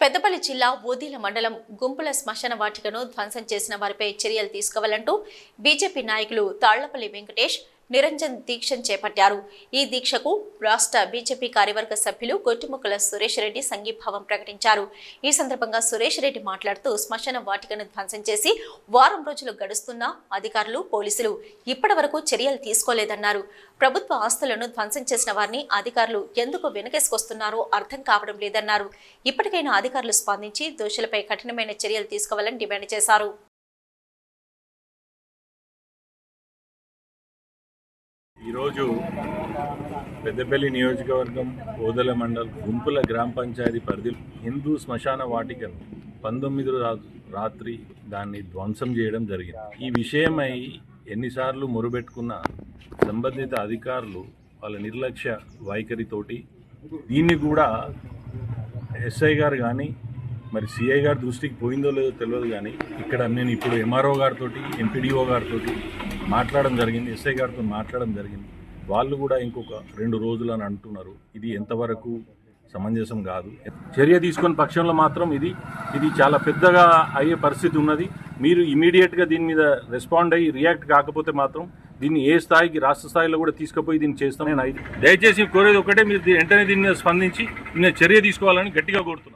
పెద్దపల్లి జిల్లా ఓదీల మండలం గుంపుల శ్మశాన వాటికను ధ్వంసం చేసిన వారిపై చర్యలు తీసుకోవాలంటూ బీజేపీ నాయకులు తాళ్ళపల్లి వెంకటేష్ నిరంజన్ దీక్షను చేపట్టారు. ఈ దీక్షకు రాష్ట్ర బీజేపీ కార్యవర్గ సభ్యులు గొట్టిముక్కల సురేష్ రెడ్డి సంఘీభావం ప్రకటించారు. ఈ సందర్భంగా సురేష్ రెడ్డి మాట్లాడుతూ శ్మశాన వాటికను ధ్వంసం చేసి వారం రోజులు గడుస్తున్నా అధికారులు పోలీసులు ఇప్పటి వరకు చర్యలు తీసుకోలేదన్నారు. ప్రభుత్వ ఆస్తులను ధ్వంసం చేసిన వారిని అధికారులు ఎందుకు వెనకేసుకొస్తున్నారో అర్థం కావడం లేదన్నారు. ఇప్పటికైనా అధికారులు స్పందించి దోషులపై కఠినమైన చర్యలు తీసుకోవాలని డిమాండ్ చేశారు. ఈరోజు పెద్దపల్లి నియోజకవర్గం ఓదల మండల్ గుంపుల గ్రామ పంచాయతీ పరిధి హిందూ శ్మశాన వాటికను పంతొమ్మిది రాత్రి దాన్ని ధ్వంసం చేయడం జరిగింది. ఈ విషయమై ఎన్నిసార్లు మొరుబెట్టుకున్న సంబంధిత అధికారులు వాళ్ళ నిర్లక్ష్య వైఖరితోటి దీన్ని కూడా ఎస్ఐ గారు కానీ మరి సిఐ గారి దృష్టికి పోయిందో లేదో తెలియదు కానీ ఇక్కడ నేను ఇప్పుడు ఎంఆర్ఓ గారితో ఎంపీడీఓ గారితో మాట్లాడడం జరిగింది ఎస్ఐ గారితో మాట్లాడడం జరిగింది. వాళ్ళు కూడా ఇంకొక రెండు రోజులు అని అంటున్నారు. ఇది ఎంతవరకు సమంజసం కాదు. చర్య తీసుకున్న పక్షంలో మాత్రం ఇది ఇది చాలా పెద్దగా అయ్యే పరిస్థితి ఉన్నది. మీరు ఇమీడియట్గా దీని మీద రెస్పాండ్ అయ్యి రియాక్ట్ కాకపోతే మాత్రం దీన్ని ఏ స్థాయికి రాష్ట్ర స్థాయిలో కూడా తీసుకుపోయి దీన్ని చేస్తాం. నేను దయచేసి కోరేది ఒకటే మీరు వెంటనే దీని మీద స్పందించి దీని చర్య తీసుకోవాలని గట్టిగా కోరుతున్నాను